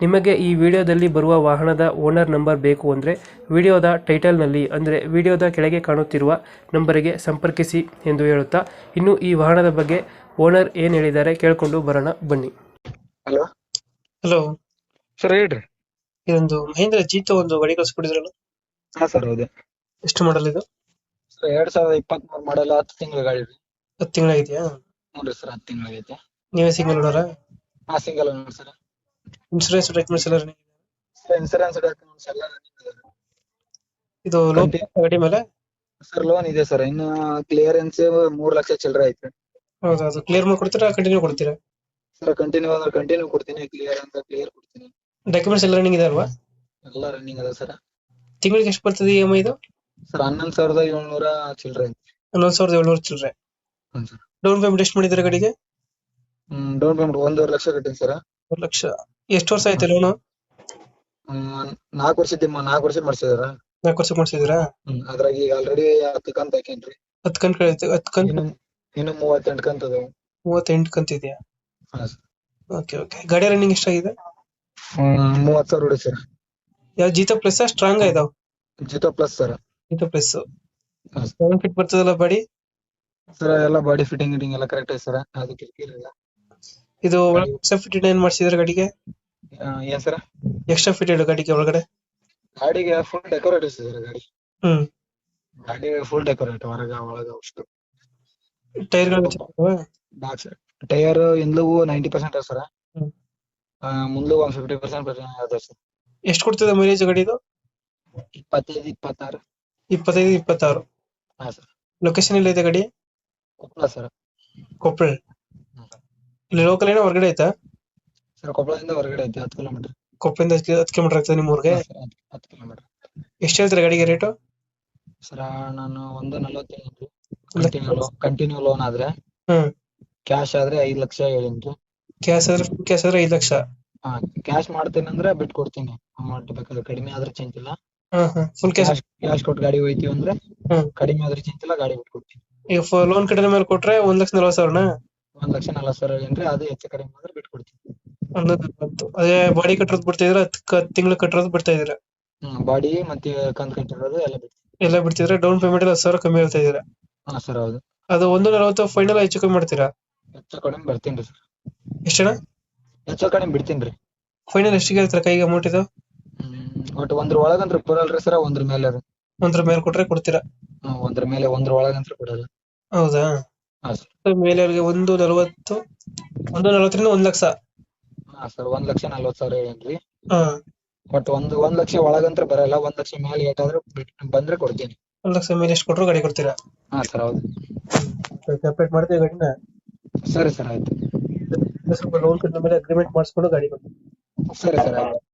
ನಿಮಗೆ ಈ ವಿಡಿಯೋದಲ್ಲಿ ಬರುವ ವಾಹನದ ಓನರ್ ನಂಬರ್ ಬೇಕು ಅಂದರೆ ವಿಡಿಯೋದ ಟೈಟಲ್ನಲ್ಲಿ ಅಂದರೆ ವಿಡಿಯೋದ ಕೆಳಗೆ ಕಾಣುತ್ತಿರುವ ನಂಬರಿಗೆ ಸಂಪರ್ಕಿಸಿ ಎಂದು ಹೇಳುತ್ತಾ ಇನ್ನು ಈ ವಾಹನದ ಬಗ್ಗೆ ಓನರ್ ಏನು ಹೇಳಿದ್ದಾರೆ ಕೇಳಿಕೊಂಡು ಬರೋಣ ಬನ್ನಿ. ಹಲೋ? ಹಲೋ. ಸರ್ ಹೇಳ್ರಿ. ಇದೊಂದು ಮಹೇಂದ್ರ ಜೀತ ಒಂದು ಗಾಡಿ ಕಳಿಸ್ಕೊಡಿದ್ರಲ್ಲ ಹಾ ಸರ್ ಹೌದು. ಎಷ್ಟು ಮಾಡಲ್ ಇದು? ಸರ್ ಎರಡ್ ಸಾವಿರದ ಇಪ್ಪತ್ತ್ ಮೂರ್ ಮಾಡಲ್ ಹತ್ತು ತಿಂಗಳ ಗಾಡಿ ರೀ ಹತ್ತು ತಿಂಗಳಾಗಿದೆಯಾ? ನೋಡ್ರಿ ಸರ್ ಹತ್ತು ತಿಂಗಳಾಗೈತೆ. ನೀವೇ ಸಿಂಗಲ್ ನೋಡೋರ ಹಾ ಸಿಂಗಲ್ ಸರ್. ಇನ್ಶೂರೆನ್ಸ್ ಡಾಕ್ಯುಮೆಂಟ್ಸ್ ಎಲ್ಲ ರನ್ನಿಂಗ್ ಇನ್ಸೂರೆನ್ಸ್ ಡಾಕ್ಯುಮೆಂಟ್ಸ್ ಎಲ್ಲ ಇದು ಲೋನ್ Conti- ಗಾಡಿ ಮೇಲೆ? ಸರ್ ಲೋನ್ ಇದೆ ಸರ್ ಇನ್ನು ಕ್ಲಿಯರೆನ್ಸ್ ಮೂರ್ ಲಕ್ಷ ಚಿಲ್ಲರೆ ಐತೆ. ಹೌದಾ? ಅದು ಕ್ಲಿಯರ್ ಮಾಡ್ಕೊಡ್ತೀರಾ ಕಂಟಿನ್ಯೂ ಕೊಡ್ತೀರಾ? ಸರ್ ಕಂಟಿನ್ಯೂ ಅಂದ್ರೆ ಕಂಟಿನ್ಯೂ ಕೊಡ್ತೀನಿ. ಕ್ಲಿಯರ್ ಅಂತ ಕ್ಲಿಯರ್ ಕೊಡ್ತೀನಿ. ಡಾಕ್ಯುಮೆಂಟ್ಸ್ ಎಲ್ಲ ರನ್ನಿಂಗ್ ಇದೆ ಅಲ್ವಾ ಎಲ್ಲ ರನ್ನಿಂಗ್ ಅದ ಸರ್ ತಿಂಗಳಿಗೆ ಎಷ್ಟು ಬರ್ತದೆ ಇ ಎಂ ಐ ಇದು? ಸರ್ ಹನ್ನೊಂದು ಸಾವಿರದ ಏಳ್ನೂರ ಚಿಲ್ಲರೆ ಹನ್ನೊಂದು ಸಾವಿರದ ಏಳ್ನೂರು ಚಿಲ್ಲರೆ. ಡೌನ್ ಪೇಮೆಂಟ್ ಎಷ್ಟು ಮಾಡಿದ್ದೀರಾ ಗಾಡಿಗೆ? ಡೌನ್ ಪೇಮೆಂಟ್ ಒಂದೂವರೆ ಲಕ್ಷ ಕಟ್ಟಿನಿ ಸರ್ ಒಂದು ಲಕ್ಷ. ಎಷ್ಟು ವರ್ಷ ಆಯ್ತು ಲೋನು ನಾಲ್ಕು ವರ್ಷದ ನಾಲ್ಕು ವರ್ಷ ಮಾಡ್ಸಿದಾರ. ನಾಲ್ಕು ವರ್ಷ ಮಾಡ್ಸಿದ್ರ? ಹ್ಮ್ ಅದ್ರಾಗ ಈಗ ಆಲ್ರೆಡಿ ಹತ್ತು ಕಂತ ಹಾಕೇನ್ರಿ. ಹತ್ತು ಕಂತ ಕಳೆಯುತ್ತೆ ಹತ್ತು ಕಂತ? ಇನ್ನು ಇನ್ನು ಮೂವತ್ತೆಂಟು ಕಂತ ಅದಾವ. ಮೂವತ್ತೆಂಟು ಕಂತ ಇದೆಯಾ? ಹಾ ಸರ್. ಓಕೆ ಓಕೆ ಗಾಡಿ ರನ್ನಿಂಗ್ ಎಷ್ಟಾಗಿದೆ ಹ್ಮ್ ಮೂವತ್ ಸಾವಿರ ಹೊಡಿ ಸರ್. ಯಾವ ಜೀತೋ ಪ್ಲಸ್ ಸ್ಟ್ರಾಂಗ್ ಇದಾವ? Jeeto plus sir. Jeeto plus ಹಾ. ಫಿಟ್ ಬರ್ತದಲ್ಲ ಬಾಡಿ ಸರ್ ಎಲ್ಲ ಬಾಡಿ ಫಿಟ್ಟಿಂಗ್ ಗಿಟಿಂಗ್ ಎಲ್ಲ ಕರೆಕ್ಟ್ ಐತೆ ಸರ್. ಅದು ಕಿರಿಕಿರಿ ಇಲ್ಲ. ಇದು ಎಕ್ಸ್ಟ್ರಾ ಫಿಟೆಡ್ ಏನ್ ಮಾಡ್ಸಿದ್ರೆ ಗಾಡಿಗೆ? ಏನ್ ಸರ್? ಎಕ್ಸ್ಟ್ರಾ ಫಿಟೆಡ್ ಗಾಡಿಗೆ ಒಳಗಡೆ? ಗಾಡಿಗೆ ಫುಲ್ ಡೆಕೋರೇಟ್ ಸರ್ ಗಾಡಿ. ಹ್ಮ್. ಗಾಡಿ ಫುಲ್ ಡೆಕೋರೇಟ್ ಹೊರಗ ಒಳಗ ಅಷ್ಟು. ಟೈರ್ಗಳು ಟೈರ್ ಇಂದಲೂ ನೈಂಟಿ ಪರ್ಸೆಂಟ್ ಅದ ಸರ್. ಹ್ಮ್. ಮುಂದ್ಲು ಒಂದ್ ಫಿಫ್ಟಿ ಪರ್ಸೆಂಟ್ ಅದ ಸರ್. ಎಷ್ಟು ಕೊಡ್ತದೆ ಮೈಲೇಜ್ ಗಾಡಿದು? ಇಪ್ಪತ್ತೈದು ಇಪ್ಪತ್ತಾರು. ಇಪ್ಪತ್ತೈದು ಇಪ್ಪತ್ತಾರು. ಹಾ ಸರ್. ಲೊಕೇಶನ್ ಎಲ್ಲಿದೆ ಗಾಡಿ? ಕೊಪ್ಪಳ ಸರ್. ಕೊಪ್ಪಳ ಇಲ್ಲಿ ಲೋಕಲ್ ಏನೋ ಹೊರಗಡೆ ಐತಾ? ಸರ್ ಕೊಪ್ಪಳದಿಂದ ಹೊರಗಡೆ ಐತೆ ಹತ್ತು ಕಿಲೋಮೀಟರ್ ಕೊಪ್ಪಳಿಂದ ಹತ್ತು ಕಿಲೋಮೀಟರ್ ಆಗ್ತದೆ ನಿಮ್ಮ ಊರಿಗೆ ಹತ್ತು ಕಿಲೋಮೀಟರ್ ಎಷ್ಟು ಹೇಳ್ತಾರೆ ಗಾಡಿಗೆ ರೇಟು ಸರ್ ನಾನು ಒಂದು ನಲ್ವತ್ತೇಳು. ಕಂಟಿನ್ಯೂ ಕಂಟಿನ್ಯೂ ಲೋನ್ ಆದ್ರೆ ಹ್ಮ್. ಕ್ಯಾಶ್ ಆದ್ರೆ ಐದು ಲಕ್ಷ ಹೇಳಿನ್ರಿ ಕ್ಯಾಶ್ ಆದ್ರೆ ಕ್ಯಾಶ್ ಆದ್ರೆ ಐದು ಲಕ್ಷ? ಹಾ ಕ್ಯಾಶ್ ಮಾಡ್ತೀನಿ ಅಂದ್ರೆ ಬಿಟ್ಟು ಕೊಡ್ತೀನಿ. ಅಮೌಂಟ್ ಬೇಕಾದ್ರೆ ಕಡಿಮೆ ಆದ್ರೆ ಚಿಂತಿಲ್ಲ ಫುಲ್ ಕ್ಯಾಶ್ ಕ್ಯಾಶ್ ಕೊಟ್ಟು ಗಾಡಿ ಹೋಯ್ತೀವಿ ಅಂದ್ರೆ ಹ್ಮ್. ಕಡಿಮೆ ಆದ್ರೆ ಚಿಂತಿಲ್ಲ ಗಾಡಿ ಬಿಟ್ಟು ಕೊಡ್ತೀನಿ. ಈಗ ಲೋನ್ ಕಡಿಮೆ ಮೇಲೆ ಕೊಟ್ರೆ ಒಂದ್ ಲಕ್ಷ ನಲ್ವತ್ತು ಸಾವಿರನಾ? ಒಂದ್ ಲಕ್ಷ ಅಲ್ಲ ಸಾವಿರ ಏನ್ರಿ ಅದು ಹೆಚ್ಚು ಕಡಿಮೆ ಆದ್ರೆ ಬಿಟ್ಟು ಕೊಡ್ತೀವಿ ಅದೇ ಬಾಡಿ ಕಟ್ಟೋದು ಬಿಡ್ತಿದ್ರ ಹತ್ತು ತಿಂಗಳು ಕಟ್ಟೋದು ಬಿಡ್ತಾ ಇದ್ರ. ಹ್ಮ್ ಬಾಡಿ ಮತ್ತೆ ಕಂತ್ ಕಟ್ಟಿರೋದು ಎಲ್ಲ ಬಿಡ್ತೀವಿ. ಎಲ್ಲ ಬಿಡ್ತಿದ್ರೆ ಡೌನ್ ಪೇಮೆಂಟ್ ಹತ್ತು ಸಾವಿರ ಕಮ್ಮಿ ಹೇಳ್ತಾ ಇದೀರ. ಹಾ ಸರ್ ಹೌದು. ಅದು ಒಂದು ನಲವತ್ತು ಫೈನಲ್ ಹೆಚ್ಚು ಕಮ್ಮಿ ಮಾಡ್ತೀರಾ? ಹೆಚ್ಚು ಕಡಿಮೆ ಬರ್ತೀನಿ ಸರ್. ಎಷ್ಟಣ್ಣ? ಹೆಚ್ಚು ಕಡಿಮೆ ಬಿಡ್ತೀನಿ ರೀ. ಫೈನಲ್ ಎಷ್ಟಿಗೆ ಹೇಳ್ತೀರಾ ಕೈಗೆ ಅಮೌಂಟ್ ಇದು? ಹ್ಮ್ ಒಟ್ಟು ಒಂದ್ರ ಒಳಗಂತ್ರ ಕೊಡಲ್ರಿ ಸರ್ ಒಂದ್ರ ಮೇಲೆ ರೀ. ಒಂದ್ರ ಮೇಲೆ ಕೊಟ್ರೆ ಕೊಡ್ತೀರಾ? ಹ್ಮ್, ಒಂದ್ರ ಮೇಲೆ ಒಂದ್ರ ಒಳಗಂತ್ರ ಕೊಡಲ್ಲ. ಹೌದಾ? ಹಾ ಸರ್. ಮೇಲೆ ಅವ್ರಿಗೆ ಒಂದು ನಲವತ್ತು ಒಂದು ನಲವತ್ತರಿಂದ ಒಂದ್ ಲಕ್ಷ. ಹಾ ಸರ್. ಒಂದ್ ಲಕ್ಷ ನಲ್ವತ್ತು ಸಾವಿರ ಹೇಳಿನ್ರಿ ಹಾ. ಬಟ್ ಒಂದು ಒಂದ್ ಲಕ್ಷ ಒಳಗಂತ್ರ ಬರಲ್ಲ. ಒಂದ್ ಲಕ್ಷ ಮೇಲೆ ಏಟಾದ್ರೂ ಬಿಟ್- ಬಂದ್ರೆ ಕೊಡ್ತೀನಿ. ಒಂದ್ ಲಕ್ಷ ಮೇಲೆ ಎಷ್ಟು ಕೊಟ್ರು ಗಾಡಿ ಕೊಡ್ತೀರಾ? ಹಾ ಸರ್. ಹೌದು. ಸೆಪರೇಟ್ ಮಾಡ್ತೀವಿ ಗಾಡಿನ? ಸರಿ ಸರ್. ಆಯ್ತು. ಸ್ವಲ್ಪ ಲೋನ್ ಕಟ್ಟಿದ ಮೇಲೆ ಅಗ್ರಿಮೆಂಟ್ ಮಾಡಿಸ್ಕೊಂಡು ಗಾಡಿ ಕೊಡ್ತೀವಿ ಸರಿ ಸರ್. ಆಯ್ತು.